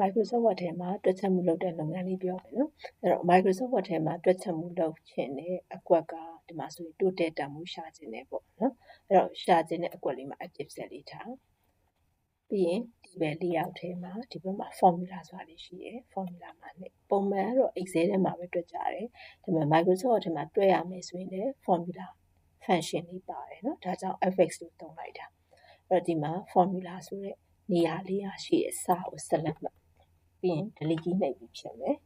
Microsoft Word ထဲမှာတွက်ချက်မှုလုပ်တဲ့လုပ်ငန်းလေးပြောမယ်နော်အဲ့တော့ Microsoft Word ထဲမှာတွက်ချက်မှုလုပ်ခြင်းနဲ့အကွက်ကဒီမှာဆိုရင်တိုးတက်တမှုရှာခြင်းနဲ့ပေါ့နော်အဲ့တော့ရှာခြင်းနဲ့အကွက်လေးမှာ active set လေးထားပြီးရင်ဒီဘက် layout ထဲမှာဒီဘက်မှာ formula ဆိုတာလေးရှိရယ် formula မှာနဲ့ပုံမှန်ကတော့ Excel ထဲမှာပဲတွက်ကြတယ်ဒါပေမဲ့ Microsoft ထဲမှာတွက်ရမယ်ဆိုရင်လည်း formula function လေးပါတယ်နော်ဒါကြောင့် fx လို့သုံးလိုက်တာအဲ့တော့ဒီမှာ formula ဆိုတဲ့နေရာလေးရရှိရယ်စာကို select မှာ ပ်ပြီးရင် delete key နှိပ်ပြီးဖြတ်မယ်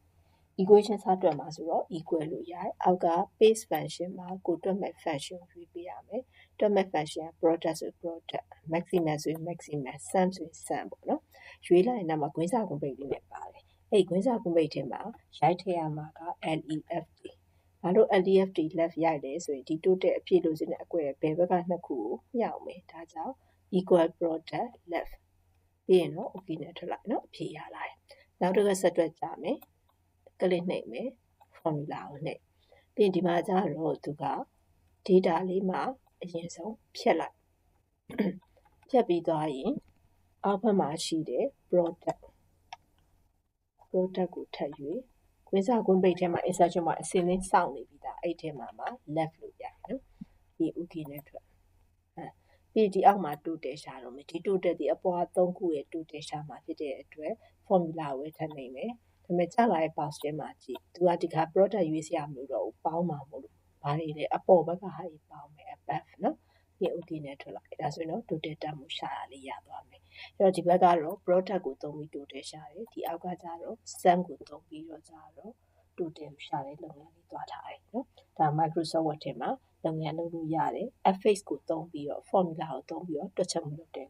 equation စတွက်မှာဆိုတော့ equal လို့ရတယ်အောက်က paste function မှာကိုတွက်မဲ့ function ကိုရွေးပေးရမယ်တွက်မဲ့ function က product ဆို product maximum ဆိုရင် maximum sum ဆိုရင် sum ပေါ့နော်ရွေးလိုက်ရင်တော့ဂွင်းစာကွန်ပိတ်လေးနဲ့ပါတယ်အဲ့ဂွင်းစာကွန်ပိတ်ထဲမှာရိုက်ထည့်ရမှာက left ဘာလို့ LDFT left ရိုက်လဲဆိုရင်ဒီ total အဖြစ်လို့စတဲ့အကွဲဘယ်ဘက်ကနှစ်ခုကိုညှောက်မယ်ဒါကြောင့် equal product left ပြီးရင်တော့ okay နဲ့ထွက်လိုက်နော်အဖြေရလာတယ် နောက်တစ်ခါဆက်တွက်ကြမယ်ကလစ်နှိပ်မယ် formula ကိုနှိပ်ပြီးရင်ဒီမှာကျတော့သူက data လေးမှာအရင်ဆုံးဖြတ်လိုက်ဖြတ်ပြီးသွားရင်အောက်ဘက်မှာရှိတဲ့ product product ကိုထပ်၍ကွင်းစာကွင်းပိတ်ထဲမှာ insertion မှာအစင်းလေးစောင့်နေပြီးသားအဲ့ထဲမှာမှာ left လို့ရတယ်နော်ဒီ okay နဲ့ထွက်အဲ ပြီးဒီအောက်မှာ total ရှာတော့မယ်ဒီ total ဒီအပေါ်3ခုရဲ့ total ရှာမှာဖြစ်တဲ့အတွက် formula ဝယ်ထပ်နိုင်မယ်ဒါပေမဲ့ကြာလာတဲ့ box ထဲမှာကြည့်သူကဒီက product ရွေးစရာမလိုတော့ဘူးပေါင်းမှာမလို့ဘာတွေလဲအပေါ်ဘက်ကဟာတွေပေါင်းမယ် above နော်ဒီ okay နဲ့ထွက်လိုက်ဒါဆိုရင်တော့ total တန်မှုရှာတာလေးရသွားမယ်အဲ့တော့ဒီဘက်ကတော့ product ကိုသုံးပြီး total ရှာတယ်ဒီအောက်ကကျတော့ sum ကိုသုံးပြီးတော့ကျတော့ total ရှာတဲ့လုပ်ငန်းလေးသွားထားတယ်နော်ဒါ Microsoft Word ထဲမှာ လုပ်ငန်းလုပ်လို့ရတယ် fx ကိုသုံးပြီးတော့ formula ကိုသုံးပြီးတော့တွက်ချက်မှုလုပ်တယ်